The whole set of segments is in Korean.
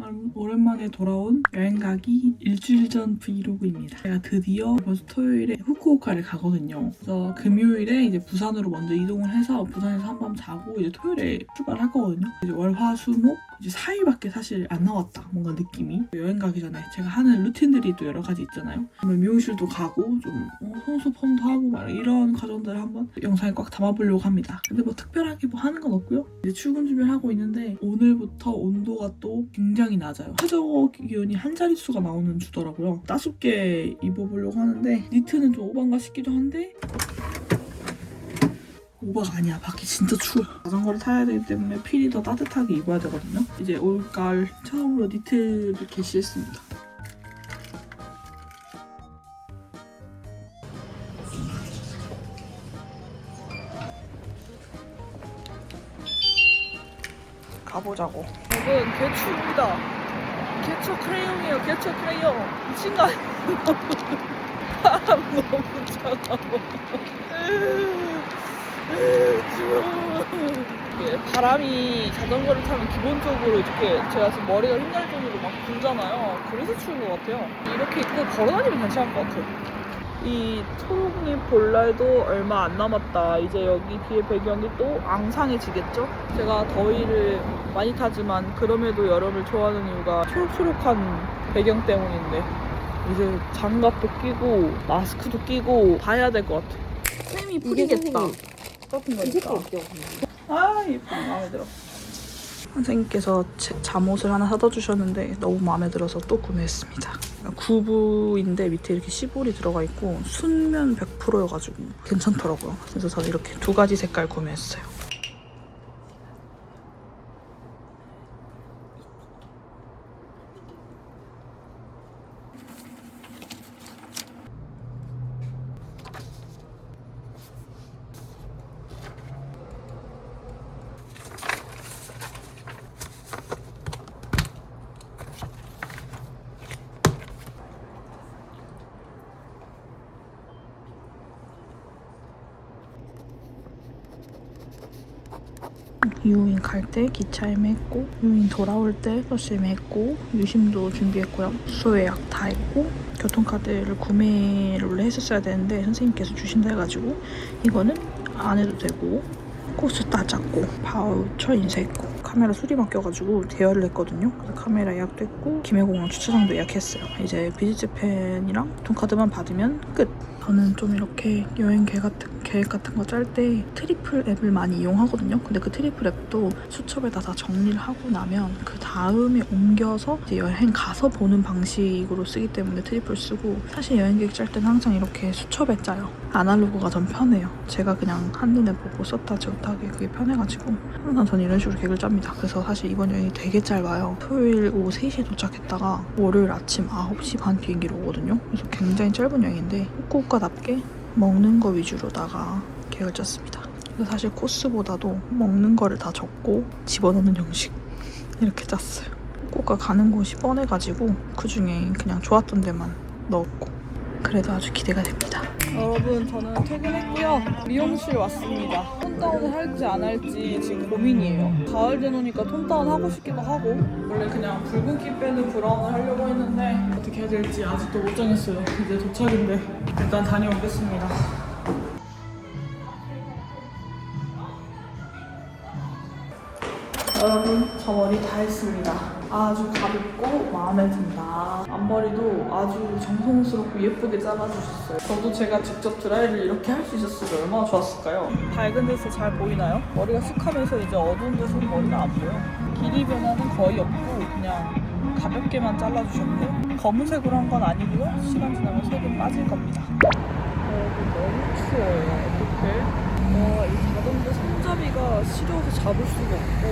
여러분 오랜만에 돌아온 여행 가기 일주일 전 브이로그입니다. 제가 드디어 이번 주 토요일에 후쿠오카를 가거든요. 그래서 금요일에 이제 부산으로 먼저 이동을 해서 부산에서 한밤 자고 이제 토요일에 출발할 거거든요. 이제 월화수목 이제 4일밖에 사실 안 남았다. 뭔가 느낌이 여행 가기 전에 제가 하는 루틴들이 또 여러 가지 있잖아요. 미용실도 가고 좀 어, 손수펌도 하고 막 이런 과정들을 한번 영상에 꽉 담아보려고 합니다. 근데 뭐 특별하게 뭐 하는 건 없고요. 이제 출근 준비를 하고 있는데 오늘부터 온도가 또 굉장히 낮아요. 최저 기온이 한 자릿수가 나오는 주더라고요. 따숩게 입어보려고 하는데 니트는 좀 오반가 싶기도 한데 오버가 아니야. 밖이 진짜 추워요. 자전거를 타야 되기 때문에 필히 더 따뜻하게 입어야 되거든요. 이제 올가을 처음으로 니트를 개시했습니다. 가보자고. 여러분, 개추입니다. 개초 크레용이에요. 개초 크레용. 미친 거 아니에요? 바람 너무 차가워. 바람이 자전거를 타면 기본적으로 이렇게 제가 지금 머리가 흰날 정도로 막 불잖아요. 그래서 추운 것 같아요. 이렇게 입고 걸어다니면 괜찮을 것 같아요. 이 초록잎 볼날도 얼마 안 남았다. 이제 여기 뒤에 배경이 또 앙상해지겠죠? 제가 더위를 많이 타지만 그럼에도 여름을 좋아하는 이유가 초록초록한 배경 때문인데 이제 장갑도 끼고 마스크도 끼고 봐야 될 것 같아. 쌤이 풀리겠다. 똑같은 거니까. 아 예뻐 마음에 들어. 선생님께서 제 잠옷을 하나 사다 주셨는데 너무 마음에 들어서 또 구매했습니다. 구부인데 밑에 이렇게 시볼이 들어가 있고 순면 100%여가지고 괜찮더라고요. 그래서 저는 이렇게 두 가지 색깔 구매했어요. 유인 갈 때 기차 예매했고 유인 돌아올 때 버스 예매했고 유심도 준비했고요. 숙소 예약 다 했고 교통카드를 구매를 했었어야 되는데 선생님께서 주신다 해가지고 이거는 안 해도 되고 코스 따졌고 바우처 인쇄했고 카메라 수리 맡겨가지고 대여를 했거든요. 그래서 카메라 예약됐고 김해공항 주차장도 예약했어요. 이제 비즈재팬이랑 교통카드만 받으면 끝 저는 좀 이렇게 여행 계획 같은, 계획 같은 거 짤 때 트리플 앱을 많이 이용하거든요. 근데 그 트리플 앱도 수첩에다 다 정리를 하고 나면 그 다음에 옮겨서 여행 가서 보는 방식으로 쓰기 때문에 트리플 쓰고 사실 여행 계획 짤 때는 항상 이렇게 수첩에 짜요. 아날로그가 전 편해요. 제가 그냥 한눈에 보고 썼다 지웠다 하기 그게 편해가지고 항상 저는 이런 식으로 계획을 짭니다. 그래서 사실 이번 여행이 되게 짧아요. 토요일 오후 3시에 도착했다가 월요일 아침 9시 반 비행기로 오거든요. 그래서 굉장히 짧은 여행인데 후쿠오카 답게 먹는 거 위주로다가 계획을 짰습니다. 사실 코스보다도 먹는 거를 다 적고 집어넣는 형식 이렇게 짰어요. 후쿠오카 가는 곳이 뻔해가지고 그 중에 그냥 좋았던 데만 넣었고 그래도 아주 기대가 됩니다. 여러분 저는 퇴근했고요. 미용실 왔습니다. 톤다운을 할지 안 할지 지금 고민이에요. 가을 되노니까 톤다운 하고 싶기도 하고 원래 그냥 붉은기 빼는 브라운을 하려고 했는데 어떻게 해야 될지 아직도 못 정했어요. 이제 도착인데 일단 다녀오겠습니다. 여러분 저 머리 다 했습니다. 아주 가볍고 마음에 든다. 앞머리도 아주 정성스럽고 예쁘게 잘라주셨어요. 저도 제가 직접 드라이를 이렇게 할 수 있었으면 얼마나 좋았을까요? 밝은 데서 잘 보이나요? 머리가 쑥하면서 이제 어두운 데서 머리가 안 보여. 길이 변화는 거의 없고 그냥 가볍게만 잘라주셨네요. 검은색으로 한 건 아니고요. 시간 지나면 색은 빠질 겁니다. 여러분 너무 추워요. 어떡해? 와, 이 자전거 손잡이가 시려워서 잡을 수가 없고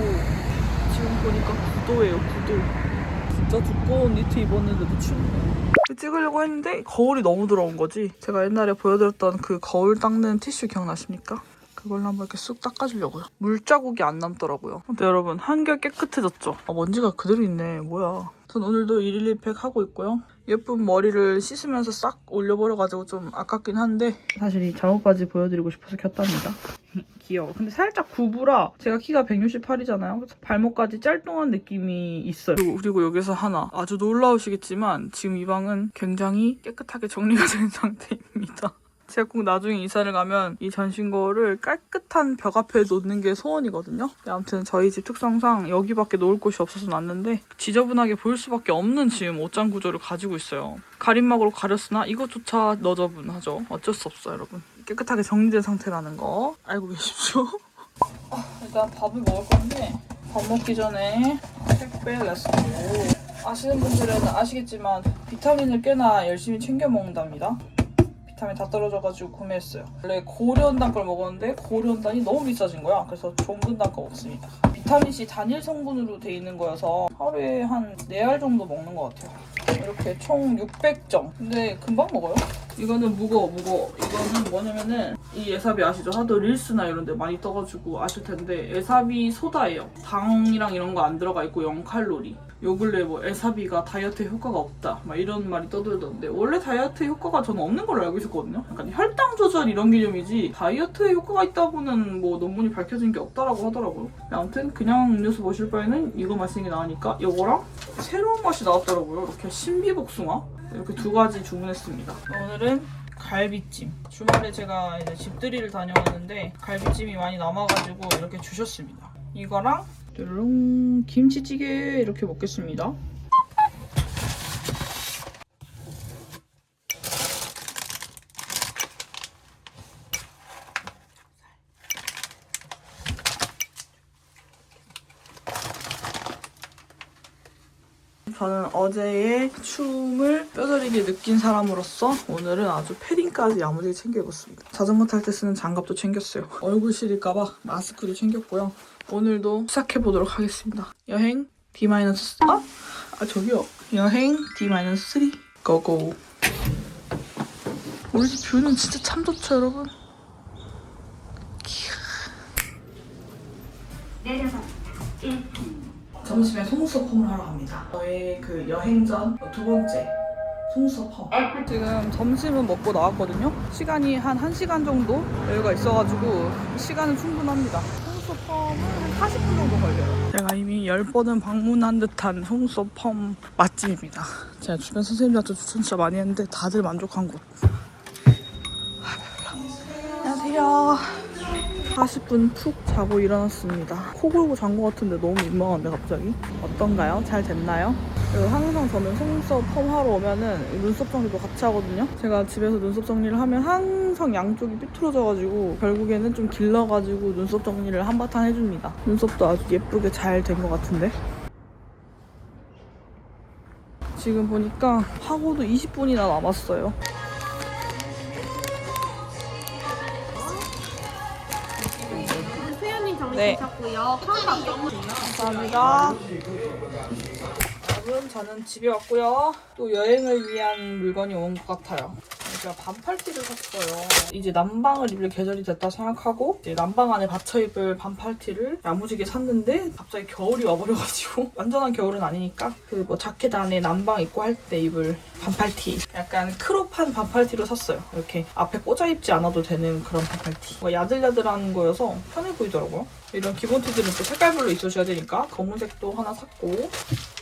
지금 보니까 9도예요, 9도. 진짜 두꺼운 니트 입었는데도 춥네. 찍으려고 했는데 거울이 너무 들어온 거지. 제가 옛날에 보여드렸던 그 거울 닦는 티슈 기억나십니까? 그걸로 한번 이렇게 쑥 닦아주려고요. 물자국이 안 남더라고요. 근데 여러분 한결 깨끗해졌죠? 아, 먼지가 그대로 있네. 뭐야. 전 오늘도 112팩 하고 있고요. 예쁜 머리를 씻으면서 싹 올려버려가지고 좀 아깝긴 한데 사실 이 잠옷까지 보여드리고 싶어서 켰답니다. 귀여워. 근데 살짝 구부라 제가 키가 168이잖아요. 그래서 발목까지 짤뚱한 느낌이 있어요. 그리고, 그리고 여기서 하나 아주 놀라우시겠지만 지금 이 방은 굉장히 깨끗하게 정리가 된 상태입니다. 제가 꼭 나중에 이사를 가면 이 전신거를 깔끗한 벽 앞에 놓는 게 소원이거든요. 네, 아무튼 저희 집 특성상 여기밖에 놓을 곳이 없어서 놨는데 지저분하게 보일 수밖에 없는 지금 옷장 구조를 가지고 있어요. 가림막으로 가렸으나 이것조차 너저분하죠. 어쩔 수 없어요, 여러분. 깨끗하게 정리된 상태라는 거 알고 계십시오. 아, 일단 밥을 먹을 건데 밥 먹기 전에 택배 렛츠고 아시는 분들은 아시겠지만 비타민을 꽤나 열심히 챙겨 먹는답니다. 비타민 다 떨어져가지고 구매했어요. 원래 고려온단 걸 먹었는데 고려온단이 너무 비싸진 거야. 그래서 종근단 거 먹습니다. 비타민 C 단일 성분으로 돼 있는 거여서 하루에 한 4알 정도 먹는 것 같아요. 이렇게 총 600점. 근데 금방 먹어요. 이거는 무거워 무거워. 이거는 뭐냐면은 이 에사비 아시죠? 하도 릴스나 이런 데 많이 떠가지고 아실 텐데 에사비 소다예요. 당이랑 이런 거 안 들어가 있고 0칼로리. 요 근래 뭐 에사비가 다이어트에 효과가 없다. 막 이런 말이 떠들던데 원래 다이어트에 효과가 저는 없는 걸로 알고 있었거든요. 약간 혈당 조절 이런 개념이지 다이어트에 효과가 있다고는 뭐 논문이 밝혀진 게 없다라고 하더라고요. 아무튼 그냥 음료수 마실 바에는 이거 마시는 게 나으니까 이거랑 새로운 맛이 나왔더라고요. 이렇게 신비복숭아? 이렇게 두 가지 주문했습니다. 오늘은 갈비찜. 주말에 제가 이제 집들이를 다녀왔는데 갈비찜이 많이 남아가지고 이렇게 주셨습니다. 이거랑 뚜루룽 김치찌개 이렇게 먹겠습니다. 저는 어제의 춤을 뼈저리게 느낀 사람으로서 오늘은 아주 패딩까지 야무지게 챙겨 입었습니다. 자전거 탈 때 쓰는 장갑도 챙겼어요. 얼굴 시릴까봐 마스크도 챙겼고요. 오늘도 시작해보도록 하겠습니다. 여행 D- 아? 아 저기요. 여행 D-3 고고. 우리 집 뷰는 진짜 참 좋죠 여러분. 점심에 속눈썹 펌을 하러 갑니다. 저의 그 여행 전 두 번째 속눈썹 펌. 지금 점심은 먹고 나왔거든요. 시간이 한 1시간 정도 여유가 있어가지고 시간은 충분합니다. 속눈썹 펌은 한 40분 정도 걸려요. 제가 이미 10번은 방문한 듯한 속눈썹 펌 맛집입니다. 제가 주변 선생님들한테 추천 진짜 많이 했는데 다들 만족한 곳. 안녕하세요. 40분 푹 자고 일어났습니다. 코 골고 잔 것 같은데 너무 민망한데 갑자기? 어떤가요? 잘 됐나요? 그리고 항상 저는 속눈썹 펌하러 오면은 눈썹 정리도 같이 하거든요. 제가 집에서 눈썹 정리를 하면 항상 양쪽이 삐뚤어져가지고 결국에는 좀 길러가지고 눈썹 정리를 한바탕 해줍니다. 눈썹도 아주 예쁘게 잘 된 것 같은데? 지금 보니까 하고도 20분이나 남았어요. 네. 감사합니다. 여러분, 저는 집에 왔고요. 또 여행을 위한 물건이 온 것 같아요. 제가 반팔티를 샀어요. 이제 난방을 입을 계절이 됐다 생각하고 이제 난방 안에 받쳐 입을 반팔티를 야무지게 샀는데 갑자기 겨울이 와버려가지고 완전한 겨울은 아니니까 그 뭐 자켓 안에 난방 입고 할 때 입을 반팔티 약간 크롭한 반팔티로 샀어요. 이렇게 앞에 꽂아 입지 않아도 되는 그런 반팔티. 뭔가 야들야들한 거여서 편해 보이더라고요. 이런 기본 티들은 또 색깔별로 있어줘야 되니까 검은색도 하나 샀고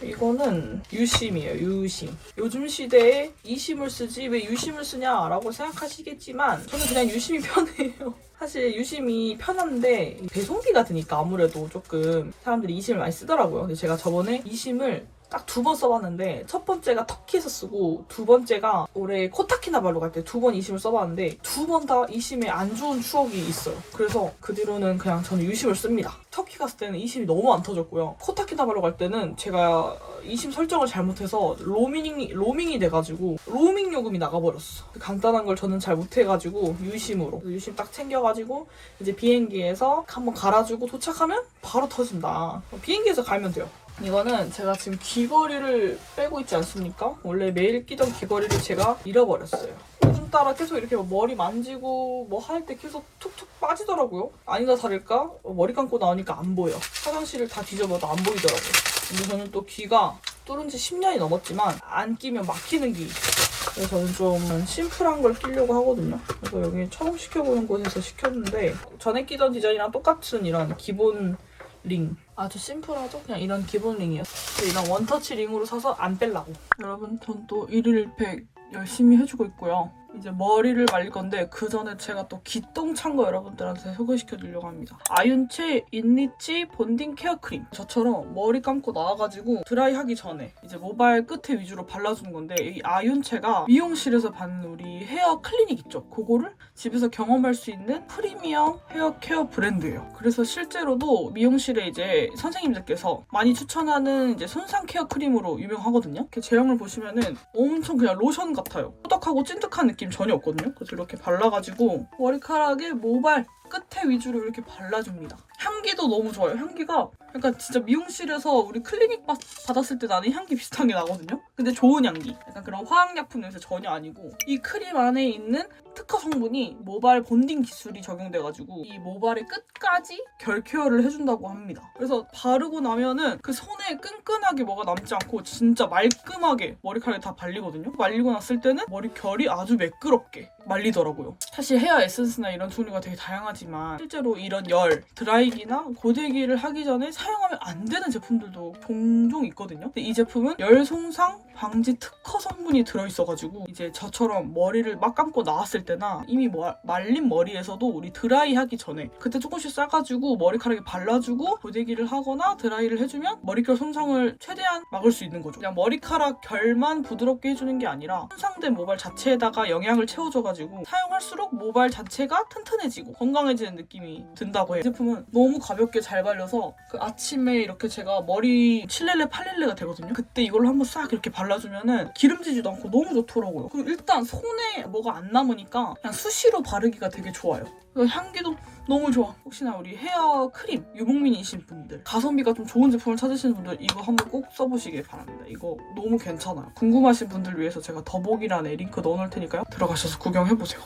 이거는 유심이에요 유심 요즘 시대에 이심을 쓰지 왜 유심을 쓰냐 라고 생각하시겠지만 저는 그냥 유심이 편해요. 사실 유심이 편한데 배송비가 드니까 아무래도 조금 사람들이 이심을 많이 쓰더라고요. 근데 제가 저번에 이심을 딱 두 번 써봤는데 첫 번째가 터키에서 쓰고 두 번째가 올해 코타키나발루 갈 때 두 번 이심을 써봤는데 두 번 다 이심에 안 좋은 추억이 있어요. 그래서 그 뒤로는 그냥 저는 유심을 씁니다. 터키 갔을 때는 이심이 너무 안 터졌고요. 코타키나발루 갈 때는 제가 이심 설정을 잘못해서 로밍이 로밍이 돼가지고 로밍 요금이 나가버렸어. 간단한 걸 저는 잘 못해가지고 유심으로 유심 딱 챙겨가지고 이제 비행기에서 한번 갈아주고 도착하면 바로 터진다. 비행기에서 갈면 돼요. 이거는 제가 지금 귀걸이를 빼고 있지 않습니까? 원래 매일 끼던 귀걸이를 제가 잃어버렸어요. 요즘 따라 계속 이렇게 머리 만지고 뭐 할 때 계속 툭툭 빠지더라고요. 아니다 다를까 어, 머리 감고 나오니까 안 보여. 화장실을 다 뒤져봐도 안 보이더라고요. 근데 저는 또 귀가 뚫은 지 10년이 넘었지만 안 끼면 막히는 귀 그래서 저는 좀 심플한 걸 끼려고 하거든요. 그래서 여기 처음 시켜보는 곳에서 시켰는데 전에 끼던 디자인이랑 똑같은 이런 기본 링. 아주 심플하죠? 그냥 이런 기본 링이에요. 이런 원터치 링으로 사서 안 뺄라고. 여러분, 전 또 일일 팩 열심히 해주고 있고요. 이제 머리를 말릴 건데 그 전에 제가 또 기똥찬 거 여러분들한테 소개시켜 드리려고 합니다. 아윤체 인리치 본딩 케어 크림. 저처럼 머리 감고 나와가지고 드라이 하기 전에 이제 모발 끝에 위주로 발라주는 건데 이 아윤체가 미용실에서 받는 우리 헤어 클리닉 있죠? 그거를 집에서 경험할 수 있는 프리미엄 헤어 케어 브랜드예요. 그래서 실제로도 미용실에 이제 선생님들께서 많이 추천하는 이제 손상 케어 크림으로 유명하거든요. 이렇게 제형을 보시면은 엄청 그냥 로션 같아요. 꾸덕하고 찐득한 느낌 전혀 없거든요. 그래서 이렇게 발라가지고 머리카락에 모발 끝에 위주로 이렇게 발라줍니다. 향기도 너무 좋아요. 향기가 약간 진짜 미용실에서 우리 클리닉 받, 받았을 때 나는 향기 비슷한 게 나거든요. 근데 좋은 향기. 약간 그런 화학약품 냄새 전혀 아니고 이 크림 안에 있는 특허 성분이 모발 본딩 기술이 적용돼가지고 이 모발의 끝까지 결 케어를 해준다고 합니다. 그래서 바르고 나면은 그 손에 끈끈하게 뭐가 남지 않고 진짜 말끔하게 머리카락이 다 발리거든요. 말리고 났을 때는 머리 결이 아주 매끄럽게 말리더라고요. 사실 헤어 에센스나 이런 종류가 되게 다양하지만 실제로 이런 열, 드라이 기나 고데기를 하기 전에 사용하면 안 되는 제품들도 종종 있거든요. 근데 이 제품은 열 손상 방지 특허 성분이 들어있어가지고 이제 저처럼 머리를 막 감고 나왔을 때나 이미 뭐- 말린 머리에서도 우리 드라이 하기 전에 그때 조금씩 싸가지고 머리카락에 발라주고 고데기를 하거나 드라이를 해주면 머릿결 손상을 최대한 막을 수 있는 거죠. 그냥 머리카락 결만 부드럽게 해주는 게 아니라 손상된 모발 자체에다가 영양을 채워줘가지고 사용할수록 모발 자체가 튼튼해지고 건강해지는 느낌이 든다고 해요. 이 제품은 너무 가볍게 잘 발려서 그 아침에 이렇게 제가 머리 7렐레 8렐레가 되거든요. 그때 이걸로 한번 싹 이렇게 발라주면은 기름지지도 않고 너무 좋더라고요. 그리고 일단 손에 뭐가 안 남으니까 그냥 수시로 바르기가 되게 좋아요. 향기도 너무 좋아. 혹시나 우리 헤어 크림 유목민이신 분들 가성비가 좀 좋은 제품을 찾으시는 분들 이거 한번 꼭 써보시길 바랍니다. 이거 너무 괜찮아요. 궁금하신 분들 위해서 제가 더보기란에 링크 넣어놓을 테니까요. 들어가셔서 구경해보세요.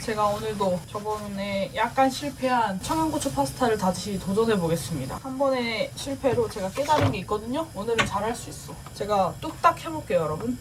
제가 오늘도 저번에 약간 실패한 청양고추 파스타를 다시 도전해 보겠습니다. 한 번의 실패로 제가 깨달은 게 있거든요. 오늘은 잘할 수 있어. 제가 뚝딱 해볼게요, 여러분.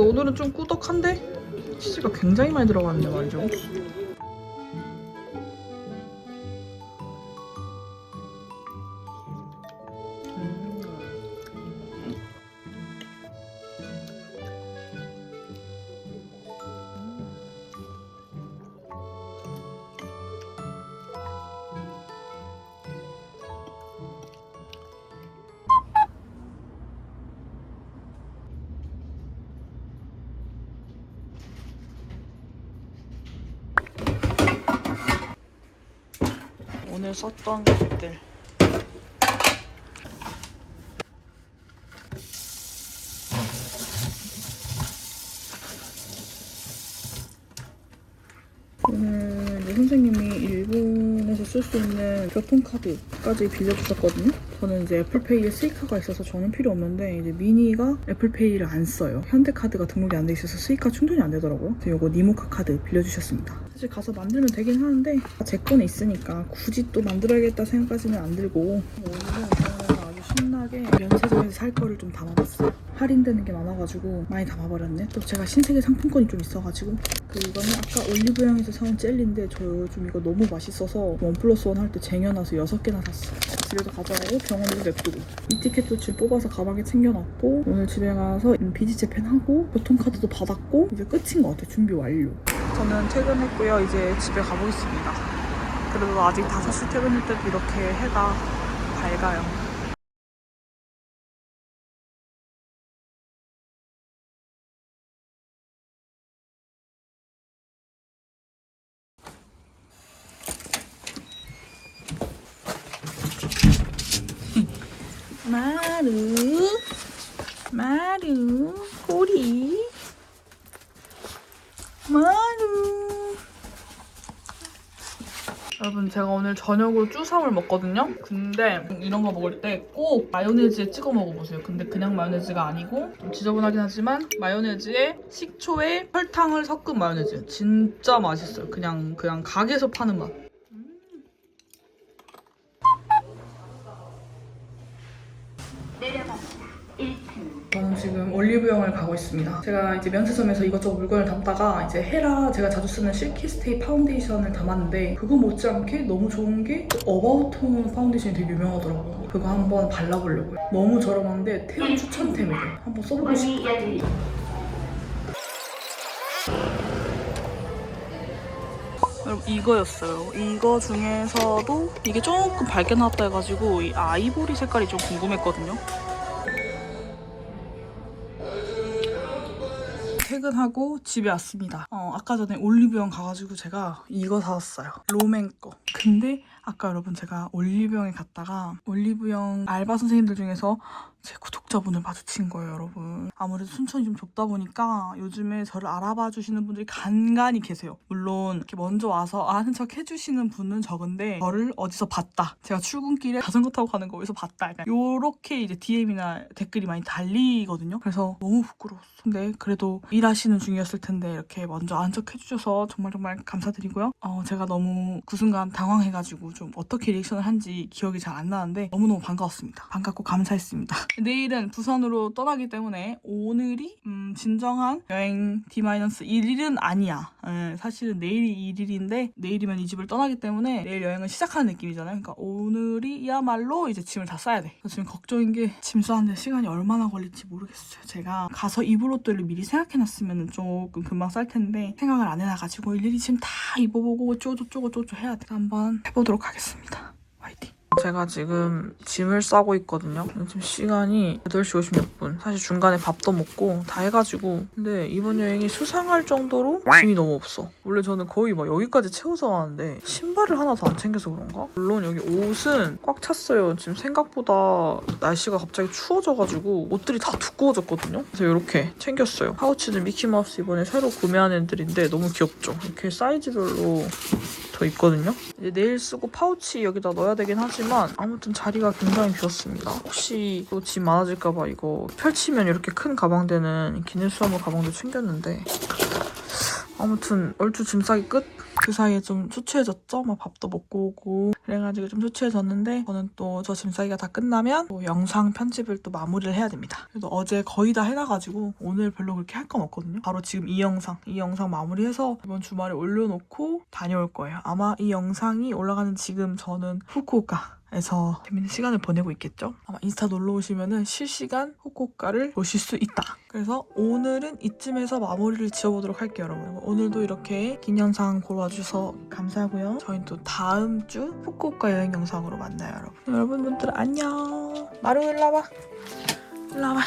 근데 오늘은 좀 꾸덕한데? 치즈가 굉장히 많이 들어갔는데 말이죠. 오늘 썼던 것들. 오늘 이제 선생님이 일본에서 쓸 수 있는 교통카드까지 빌려주셨거든요. 저는 이제 애플페이에 스이카가 있어서 저는 필요 없는데 이제 미니가 애플페이를 안 써요. 현대카드가 등록이 안 돼 있어서 스이카 충전이 안 되더라고요. 그래서 이거 니모카 카드 빌려주셨습니다. 사실 가서 만들면 되긴 하는데 제 거는 있으니까 굳이 또 만들어야겠다 생각까지는 안 들고 오늘은 신나게 면세점에서 살 거를 좀 담아봤어요. 할인되는 게 많아가지고 많이 담아버렸네. 또 제가 신세계 상품권이 좀 있어가지고 그거는 아까 올리브영에서 사온 젤리인데 저 요즘 이거 너무 맛있어서 원 플러스 원 할 때 쟁여놔서 여섯 개나 샀어요. 집에도 가져가고 병원에도 냅두고 이 티켓도 지금 뽑아서 가방에 챙겨놨고 오늘 집에 가서 비지체 펜 하고 교통카드도 받았고 이제 끝인 것 같아요. 준비 완료. 저는 퇴근했고요. 이제 집에 가보겠습니다. 그래도 아직 5시 퇴근일 때도 이렇게 해가 밝아요. 마루 마루 꼬리 마루. 여러분 제가 오늘 저녁으로 쭈삼을 먹거든요. 근데 이런 거 먹을 때 꼭 마요네즈에 찍어 먹어보세요. 근데 그냥 마요네즈가 아니고 좀 지저분하긴 하지만 마요네즈에 식초에 설탕을 섞은 마요네즈. 진짜 맛있어요. 그냥 그냥 가게에서 파는 맛 지금 올리브영을 가고 있습니다. 제가 이제 면세점에서 이것저것 물건을 담다가 이제 헤라 제가 자주 쓰는 실키스테이 파운데이션을 담았는데 그거 못지않게 너무 좋은 게 어바웃톤 파운데이션이 되게 유명하더라고요. 그거 한번 발라보려고요. 너무 저렴한데 태연 추천템이에요. 한번 써보고 싶어요. 여러분 이거였어요. 이거 중에서도 이게 조금 밝게 나왔다 해가지고 이 아이보리 색깔이 좀 궁금했거든요. 퇴근하고 집에 왔습니다. 어, 아까 전에 올리브영 가가지고 제가 이거 사왔어요. 로맨 거. 근데 아까 여러분 제가 올리브영에 갔다가 올리브영 알바 선생님들 중에서 제 구독자분을 마주친 거예요, 여러분. 아무래도 순천이 좀 좁다 보니까 요즘에 저를 알아봐 주시는 분들이 간간히 계세요. 물론 이렇게 먼저 와서 아는 척 해주시는 분은 적은데 저를 어디서 봤다. 제가 출근길에 자전거 타고 가는 거 어디서 봤다. 약간 요렇게 이제 DM이나 댓글이 많이 달리거든요. 그래서 너무 부끄러웠어. 근데 그래도 일하시는 중이었을 텐데 이렇게 먼저 아는 척 해주셔서 정말 정말 감사드리고요. 어, 제가 너무 그 순간 당황해가지고 좀 어떻게 리액션을 한지 기억이 잘 안 나는데 너무너무 반가웠습니다. 반갑고 감사했습니다. 내일은 부산으로 떠나기 때문에 오늘이 음, 진정한 여행 D-1일은 아니야. 예, 사실은 내일이 1일인데 내일이면 이 집을 떠나기 때문에 내일 여행을 시작하는 느낌이잖아요. 그러니까 오늘이야말로 이제 짐을 다 싸야 돼. 지금 걱정인 게 짐 싸는데 시간이 얼마나 걸릴지 모르겠어요. 제가 가서 입을 옷들을 미리 생각해놨으면 조금 금방 쌀 텐데 생각을 안 해놔가지고 일일이 짐다 입어보고 쪼쪼쪼쪼쪼 해야 돼. 한번 해보도록 하겠습니다. 화이팅! 제가 지금 짐을 싸고 있거든요. 지금 시간이 8시 56분. 사실 중간에 밥도 먹고 다 해가지고. 근데 이번 여행이 수상할 정도로 짐이 너무 없어. 원래 저는 거의 막 여기까지 채워서 왔는데 신발을 하나도 안 챙겨서 그런가? 물론 여기 옷은 꽉 찼어요. 지금 생각보다 날씨가 갑자기 추워져가지고 옷들이 다 두꺼워졌거든요. 그래서 이렇게 챙겼어요. 파우치는 미키마우스 이번에 새로 구매한 애들인데 너무 귀엽죠? 이렇게 사이즈별로 더 있거든요. 이제 내일 쓰고 파우치 여기다 넣어야 되긴 하지만 아무튼 자리가 굉장히 비었습니다. 혹시 또 짐 많아질까봐 이거 펼치면 이렇게 큰 가방 되는 기내수화물 가방도 챙겼는데 아무튼 얼추 짐 싸기 끝. 그 사이에 좀 초췌해졌죠? 막 밥도 먹고 오고 그래가지고 좀 초췌해졌는데 저는 또 저 짐 싸기가 다 끝나면 또 영상 편집을 또 마무리를 해야 됩니다. 그래도 어제 거의 다 해놔가지고 오늘 별로 그렇게 할 건 없거든요. 바로 지금 이 영상, 이 영상 마무리해서 이번 주말에 올려놓고 다녀올 거예요. 아마 이 영상이 올라가는 지금 저는 후쿠오카 에서 재밌는 시간을 보내고 있겠죠? 아마 인스타 놀러 오시면은 실시간 후쿠오카를 보실 수 있다. 그래서 오늘은 이쯤에서 마무리를 지어보도록 할게요, 여러분. 오늘도 이렇게 긴 영상 보러 와주셔서 감사하고요. 저희는 또 다음 주 후쿠오카 여행 영상으로 만나요, 여러분. 여러분들 안녕. 마루 일로 와봐. 일로 와봐.